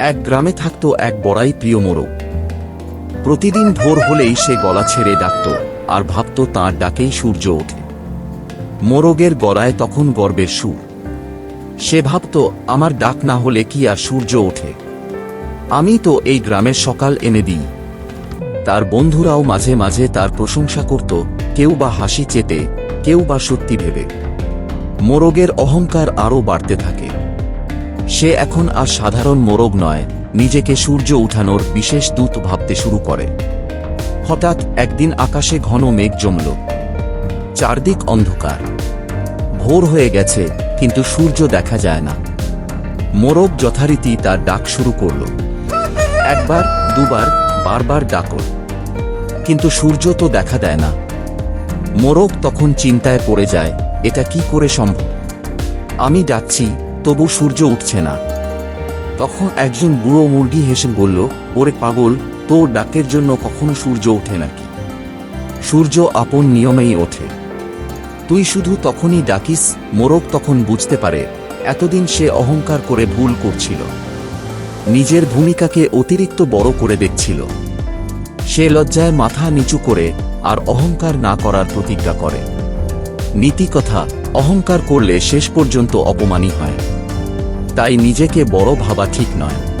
এক গ্রামে থাকত এক বড়াই প্রিয় মোরগ। প্রতিদিন ভোর হলেই সে গলা ছেড়ে ডাকত আর ভাবত তাঁর ডাকেই সূর্য ওঠে। মোরগের গলায় তখন গর্বের সুর। সে ভাবত, আমার ডাক না হলে কি আর সূর্য ওঠে? আমি তো এই গ্রামের সকাল এনে দিই। তার বন্ধুরাও মাঝে মাঝে তার প্রশংসা করত, কেউ বা হাসি চেতে, কেউ বা সত্যি ভেবে। মোরগের অহংকার আরও বাড়তে থাকে। সে এখন আর সাধারণ মোরগ নয়, নিজেকে সূর্য উঠানোর বিশেষ দূত ভাবতে শুরু করে। হঠাৎ একদিন আকাশে ঘন মেঘ জমল। চারদিক অন্ধকার। ভোর হয়ে গেছে, কিন্তু সূর্য দেখা যায় না। মোরগ যথারীতি তার ডাক শুরু করল। একবার, দুবার, বারবার ডাকল। কিন্তু সূর্য তো দেখা দেয় না। মোরগ তখন চিন্তায় পড়ে যায়, এটা কি করে সম্ভব? আমি ডাকছি তবু সূর্য উঠছে না। তখন একজন বুড়ো মুরগি হেসে বলল, ওরে পাগল, তোর ডাকের জন্য কখনো সূর্য ওঠে নাকি? সূর্য আপন নিয়মেই ওঠে। তুই শুধু তখনই ডাকিস, মোরগ তখন বুঝতে পারে, এতদিন সে অহংকার করে ভুল করছিল। নিজের ভূমিকাকে অতিরিক্ত বড় করে দেখছিল। সে লজ্জায় মাথা নিচু করে আর অহংকার না করার প্রতিজ্ঞা করে। নীতি কথা অহংকার করলে শেষ পর্যন্ত অপমানই হয়। তাই নিজেকে বড় ভাবা ঠিক নয়।